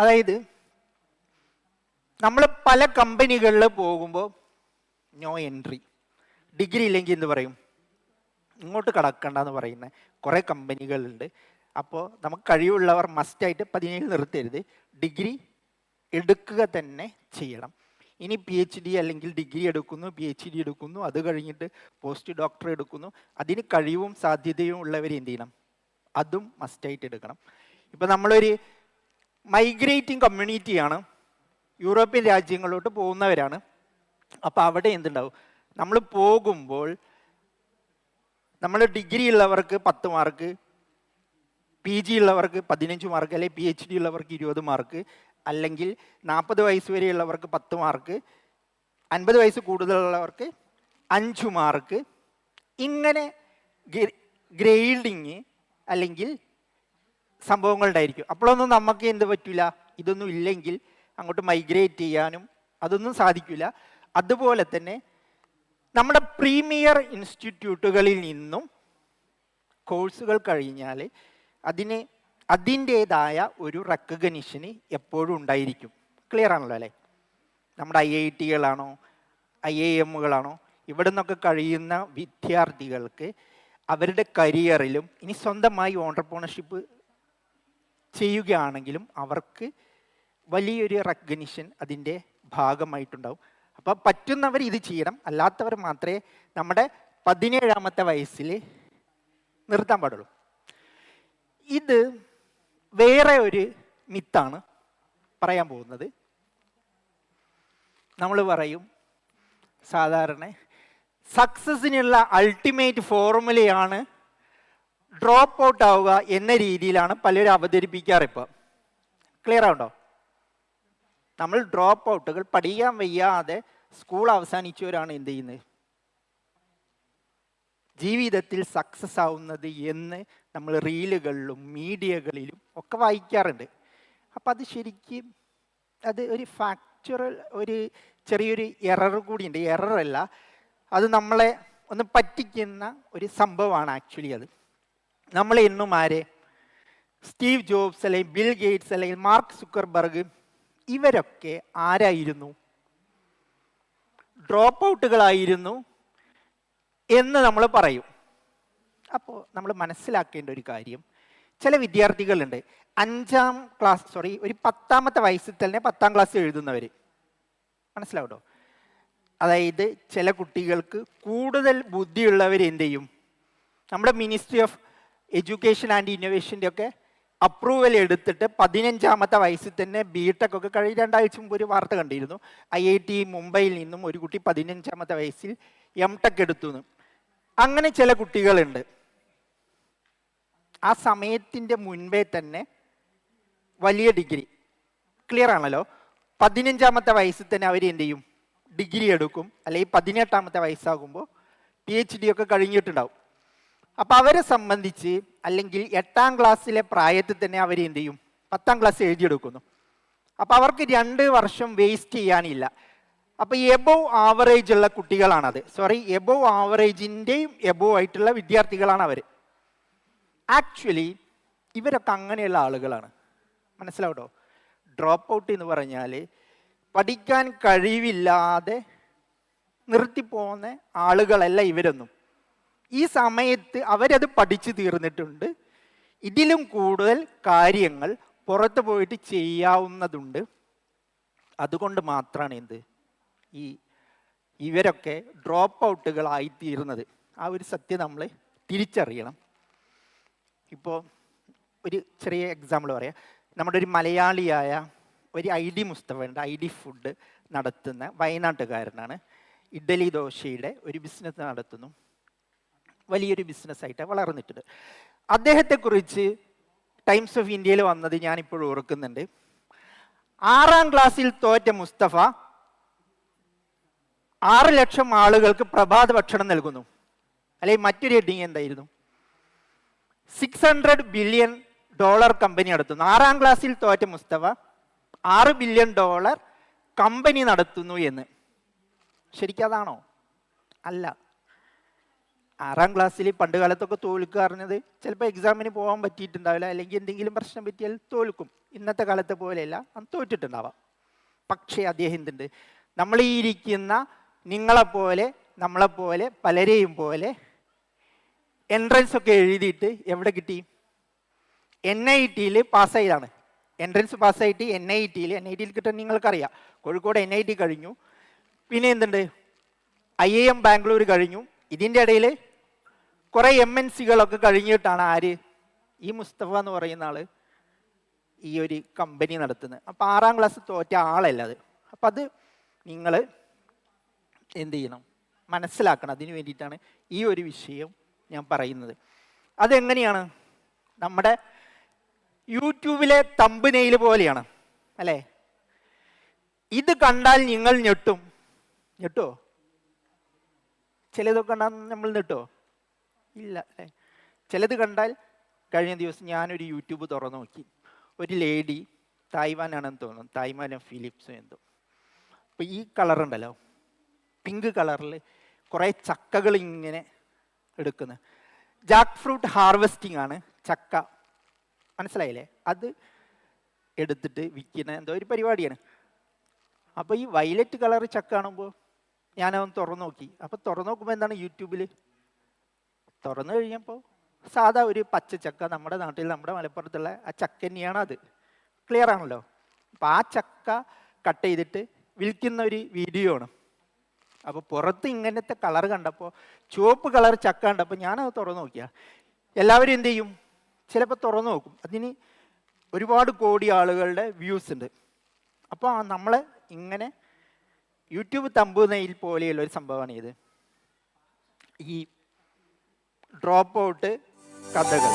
അതായത് നമ്മൾ പല കമ്പനികളിൽ പോകുമ്പോൾ നോ എൻട്രി ഡിഗ്രി ഇല്ലെങ്കിൽ എന്ത് പറയും? ഇങ്ങോട്ട് കടക്കണ്ട എന്ന് പറയുന്ന കുറേ കമ്പനികളുണ്ട്. അപ്പോൾ നമുക്ക് കഴിവുള്ളവർ മസ്റ്റായിട്ട് പതിനേഴ് നിർത്തരുത്. ഡിഗ്രി എടുക്കുക തന്നെ ചെയ്യണം. ഇനി പി എച്ച് ഡി അല്ലെങ്കിൽ ഡിഗ്രി എടുക്കുന്നു പി എച്ച് ഡി എടുക്കുന്നു അത് കഴിഞ്ഞിട്ട് പോസ്റ്റ് ഡോക്ടർ എടുക്കുന്നു. അതിന് കഴിവും സാധ്യതയും ഉള്ളവർ എന്ത് ചെയ്യണം? അതും മസ്റ്റായിട്ട് എടുക്കണം. ഇപ്പം നമ്മളൊരു മൈഗ്രേറ്റിംഗ് കമ്മ്യൂണിറ്റിയാണ് യൂറോപ്യൻ രാജ്യങ്ങളിലോട്ട് പോകുന്നവരാണ്. അപ്പോൾ അവിടെ എന്തുണ്ടാവും? നമ്മൾ പോകുമ്പോൾ നമ്മൾ ഡിഗ്രി ഉള്ളവർക്ക് പത്ത് മാർക്ക് പി ജി ഉള്ളവർക്ക് പതിനഞ്ച് മാർക്ക് അല്ലെങ്കിൽ പി എച്ച് ഡി ഉള്ളവർക്ക് ഇരുപത് മാർക്ക് അല്ലെങ്കിൽ നാൽപ്പത് വയസ്സ് വരെയുള്ളവർക്ക് പത്ത് മാർക്ക് അൻപത് വയസ്സ് കൂടുതലുള്ളവർക്ക് അഞ്ച് മാർക്ക് ഇങ്ങനെ ഗ്രേഡിങ് അല്ലെങ്കിൽ സംഭവങ്ങളുണ്ടായിരിക്കും. അപ്പോഴൊന്നും നമുക്ക് എന്ത് പറ്റില്ല ഇതൊന്നും ഇല്ലെങ്കിൽ അങ്ങോട്ട് മൈഗ്രേറ്റ് ചെയ്യാനും അതൊന്നും സാധിക്കില്ല അതുപോലെ തന്നെ നമ്മുടെ പ്രീമിയർ ഇൻസ്റ്റിറ്റ്യൂട്ടുകളിൽ നിന്നും കോഴ്സുകൾ കഴിഞ്ഞാൽ അതിന് അതിന്റേതായ ഒരു റെക്കഗ്നിഷന് എപ്പോഴും ഉണ്ടായിരിക്കും. ക്ലിയർ ആണല്ലോ അല്ലേ? നമ്മുടെ ഐ ഐ ടികളാണോ ഐ ഐ എമ്മുകളാണോ ഇവിടെ നിന്നൊക്കെ കഴിയുന്ന വിദ്യാർത്ഥികൾക്ക് അവരുടെ കരിയറിലും ഇനി സ്വന്തമായി ഓണ്ടർപ്രണർഷിപ്പ് ചെയ്യുകയാണെങ്കിലും അവർക്ക് വലിയൊരു റെക്കഗ്നിഷൻ അതിന്റെ ഭാഗമായിട്ടുണ്ടാവും. അപ്പോൾ പറ്റുന്നവർ ഇത് ചെയ്യണം. അല്ലാത്തവർ മാത്രമേ നമ്മുടെ പതിനേഴാമത്തെ വയസ്സിൽ നിർത്താൻ പാടുള്ളൂ. ഇത് വേറെ ഒരു മിത്താണ് പറയാൻ പോകുന്നത്. നമ്മൾ പറയും സാധാരണ സക്സസിനുള്ള അൾട്ടിമേറ്റ് ഫോർമുലയാണ് ഡ്രോപ്പ് ഔട്ട് ആവുക എന്ന രീതിയിലാണ് പലരും അവതരിപ്പിക്കാറ് ഇപ്പോൾ ക്ലിയർ ആവുണ്ടോ? നമ്മൾ ഡ്രോപ്പ് ഔട്ടുകൾ പഠിക്കാൻ വയ്യാതെ സ്കൂൾ അവസാനിച്ചവരാണ് എന്ത് ചെയ്യുന്നത്? ജീവിതത്തിൽ സക്സസ് ആവുന്നത് എന്ന് നമ്മൾ റീലുകളിലും മീഡിയകളിലും ഒക്കെ വായിക്കാറുണ്ട്. അപ്പം അത് ശരിക്കും അത് ഒരു ഫാക്ച്വറൽ ഒരു ചെറിയൊരു എറർ കൂടിയുണ്ട്. എറർ അല്ല. അത് നമ്മളെ ഒന്ന് പറ്റിക്കുന്ന ഒരു സംഭവമാണ് ആക്ച്വലി അത്. നമ്മൾ എന്നും ആരെ? സ്റ്റീവ് ജോബ്സ് അല്ലെങ്കിൽ ബിൽ ഗേറ്റ്സ് അല്ലെങ്കിൽ മാർക്ക് സുക്കർബർഗ് ഇവരൊക്കെ ആരായിരുന്നു? ഡ്രോപ്പ് ഔട്ടുകളായിരുന്നു എന്ന് നമ്മൾ പറയും. അപ്പോൾ നമ്മൾ മനസ്സിലാക്കേണ്ട ഒരു കാര്യം. ചില വിദ്യാർത്ഥികളുണ്ട്. അഞ്ചാം ക്ലാസ് സോറി ഒരു പത്താമത്തെ വയസ്സിൽ തന്നെ പത്താം ക്ലാസ് എഴുതുന്നവർ മനസ്സിലാവട്ടോ അതായത് ചില കുട്ടികൾക്ക് കൂടുതൽ ബുദ്ധിയുള്ളവർ എന്ത് ചെയ്യും നമ്മുടെ മിനിസ്ട്രി ഓഫ് എഡ്യൂക്കേഷൻ ആൻഡ് ഇന്നോവേഷന്റെ ഒക്കെ അപ്രൂവൽ എടുത്തിട്ട് പതിനഞ്ചാമത്തെ വയസ്സിൽ തന്നെ ബി ടെക് ഒക്കെ കഴിഞ്ഞ രണ്ടാഴ്ച മുമ്പ് ഒരു വാർത്ത കണ്ടിരുന്നു. ഐ ഐ ടി മുംബൈയിൽ നിന്നും ഒരു കുട്ടി പതിനഞ്ചാമത്തെ വയസ്സിൽ എം ടെക് എടുത്തു എന്ന്. അങ്ങനെ ചില കുട്ടികളുണ്ട്. ആ സമയത്തിന്റെ മുൻപേ തന്നെ വലിയ ഡിഗ്രി. ക്ലിയർ ആണല്ലോ? പതിനഞ്ചാമത്തെ വയസ്സിൽ തന്നെ അവർ എന്ത് ചെയ്യും? ഡിഗ്രി എടുക്കും. അല്ലെങ്കിൽ പതിനെട്ടാമത്തെ വയസ്സാകുമ്പോൾ പി എച്ച് ഡി ഒക്കെ കഴിഞ്ഞിട്ടുണ്ടാവും. അപ്പം അവരെ സംബന്ധിച്ച് അല്ലെങ്കിൽ എട്ടാം ക്ലാസ്സിലെ പ്രായത്തിൽ തന്നെ അവർ എന്ത് ചെയ്യും? പത്താം ക്ലാസ് എഴുതിയെടുക്കുന്നു. അപ്പം അവർക്ക് രണ്ട് വർഷം വേസ്റ്റ് ചെയ്യാനില്ല. അപ്പോൾ എബോവ് ആവറേജ് ഉള്ള കുട്ടികളാണത്. സോറി എബോവ് ആവറേജിന്റെയും എബോവ് ആയിട്ടുള്ള വിദ്യാർത്ഥികളാണ് അവർ ആക്ച്വലി ഇവരൊക്കെ അങ്ങനെയുള്ള ആളുകളാണ്. മനസ്സിലാവട്ടോ ഡ്രോപ്പ് ഔട്ട് എന്ന് പറഞ്ഞാൽ പഠിക്കാൻ കഴിവില്ലാതെ നിർത്തിപ്പോകുന്ന ആളുകളല്ല ഇവരൊന്നും. ഈ സമയത്ത് അവരത് പഠിച്ചു തീർന്നിട്ടുണ്ട്. ഇതിലും കൂടുതൽ കാര്യങ്ങൾ പുറത്ത് പോയിട്ട് ചെയ്യാവുന്നതുണ്ട്. അതുകൊണ്ട് മാത്രമാണ് എന്ത്? ഈ ഇവരൊക്കെ ഡ്രോപ്പ് ഔട്ടുകളായിത്തീരുന്നത് ആ ഒരു സത്യം നമ്മൾ തിരിച്ചറിയണം. ഇപ്പോൾ ഒരു ചെറിയ എക്സാമ്പിൾ പറയാം. നമ്മുടെ ഒരു മലയാളിയായ ഒരു ഐ ഡി മുസ്തഫയുണ്ട്. ഐ ഡി ഫുഡ് നടത്തുന്ന വയനാട്ടുകാരനാണ്. ഇഡലി ദോശയുടെ ഒരു ബിസിനസ് നടത്തുന്നു. വലിയൊരു ബിസിനസ്സായിട്ട് വളർന്നിട്ടുണ്ട്. അദ്ദേഹത്തെക്കുറിച്ച് ടൈംസ് ഓഫ് ഇന്ത്യയിൽ വന്നത് ഞാനിപ്പോഴും ഓർക്കുന്നുണ്ട്. ആറാം ക്ലാസ്സിൽ തോറ്റ മുസ്തഫ ആറ് ലക്ഷം ആളുകൾക്ക് പ്രഭാത ഭക്ഷണം നൽകുന്നു. അല്ലെങ്കിൽ മറ്റൊരു ഹെഡിങ് എന്തായിരുന്നു? Six hundred billion dollar company നടത്തുന്നു. ആറാം ക്ലാസ്സിൽ തോറ്റ മുസ്തഫ ആറ് ബില്യൺ ഡോളർ കമ്പനി നടത്തുന്നു എന്ന്. ശരിക്കതാണോ അല്ല. ആറാം ക്ലാസ്സിൽ പണ്ട് കാലത്തൊക്കെ തോൽക്കുക പറഞ്ഞത് ചിലപ്പോൾ എക്സാമിന് പോകാൻ പറ്റിയിട്ടുണ്ടാവില്ല അല്ലെങ്കിൽ എന്തെങ്കിലും പ്രശ്നം പറ്റിയാൽ തോൽക്കും. ഇന്നത്തെ കാലത്തെ പോലെയല്ല അന്ന് തോറ്റിട്ടുണ്ടാവാം. പക്ഷേ അദ്ദേഹം എന്തുണ്ട്? നമ്മൾ ഈ ഇരിക്കുന്ന നിങ്ങളെപ്പോലെ നമ്മളെപ്പോലെ പലരെയും പോലെ എൻട്രൻസ് ഒക്കെ എഴുതിയിട്ട് എവിടെ കിട്ടി? എൻ ഐ ടിയിൽ പാസ്സായതാണ് എൻട്രൻസ് പാസ്സായിട്ട് എൻ ഐ ടിയിൽ എൻ ഐ ടിയിൽ കിട്ടാൻ നിങ്ങൾക്കറിയാം. കോഴിക്കോട് എൻ ഐ ടി കഴിഞ്ഞു. പിന്നെ എന്തുണ്ട്? ഐ ഐ എം ബാംഗ്ലൂർ കഴിഞ്ഞു. ഇതിന്റെ ഇടയിൽ കുറേ എം എൻ സികളൊക്കെ കഴിഞ്ഞിട്ടാണ് ആര്? ഈ മുസ്തഫ എന്ന് പറയുന്ന ആൾ ഈ ഒരു കമ്പനി നടത്തുന്നത് അപ്പോൾ ആറാം ക്ലാസ് തോറ്റ ആളല്ല അത്. അപ്പം അത് നിങ്ങൾ എന്ത് ചെയ്യണം? മനസ്സിലാക്കണം. അതിന് വേണ്ടിയിട്ടാണ് ഈ ഒരു വിഷയം ഞാൻ പറയുന്നത്. അതെങ്ങനെയാണ്? നമ്മുടെ യൂട്യൂബിലെ തമ്പ് പോലെയാണ്. അല്ലേ? ഇത് കണ്ടാൽ നിങ്ങൾ ഞെട്ടും. ഞെട്ടോ? ചിലതൊക്കെ കണ്ടാൽ നമ്മൾ ഞെട്ടോ? ഇല്ല അല്ലേ? ചിലത് കണ്ടാൽ കഴിഞ്ഞ ദിവസം ഞാനൊരു യൂട്യൂബ് തുറന്നു നോക്കി. ഒരു ലേഡി തായ്വാനാണെന്ന് തോന്നുന്നു. തായ്വാനും ഫിലിപ്സും എന്തോ. അപ്പോൾ ഈ കളറുണ്ടല്ലോ. പിങ്ക് കളറിൽ കുറേ ചക്കകൾ ഇങ്ങനെ എടുക്കുന്നത് ജാക്ക് ഫ്രൂട്ട് ഹാർവെസ്റ്റിംഗ് ആണ് ചക്ക. മനസ്സിലായില്ലേ? അത് എടുത്തിട്ട് വിൽക്കുന്ന എന്തോ ഒരു പരിപാടിയാണ്. അപ്പോൾ ഈ വയലറ്റ് കളർ ചക്ക കാണുമ്പോൾ ഞാനവൻ തുറന്നു നോക്കി. അപ്പോൾ തുറന്നു നോക്കുമ്പോൾ എന്താണ് യൂട്യൂബിൽ തുറന്നു കഴിഞ്ഞപ്പോൾ സാധാ ഒരു പച്ച ചക്ക നമ്മുടെ നാട്ടിൽ നമ്മുടെ മലപ്പുറത്തുള്ള ആ ചക്ക തന്നെയാണ് അത് ക്ലിയർ ആണല്ലോ? അപ്പം ആ ചക്ക കട്ട് ചെയ്തിട്ട് വിൽക്കുന്ന ഒരു വീഡിയോ ആണ്. അപ്പോൾ പുറത്ത് ഇങ്ങനത്തെ കളർ കണ്ടപ്പോൾ ചുവപ്പ് കളർ ചക്ക കണ്ടപ്പോൾ ഞാനത് തുറന്നു നോക്കിയ. എല്ലാവരും എന്ത് ചെയ്യും? ചിലപ്പോൾ തുറന്നു നോക്കും. അതിന് ഒരുപാട് കോടി ആളുകളുടെ വ്യൂസ് ഉണ്ട്. അപ്പോൾ നമ്മൾ ഇങ്ങനെ യൂട്യൂബ് തമ്പുനെയിൽ പോലെയുള്ള ഒരു സംഭവമാണ് ഇത് ഈ ഡ്രോപ്പ് ഔട്ട് കഥകൾ.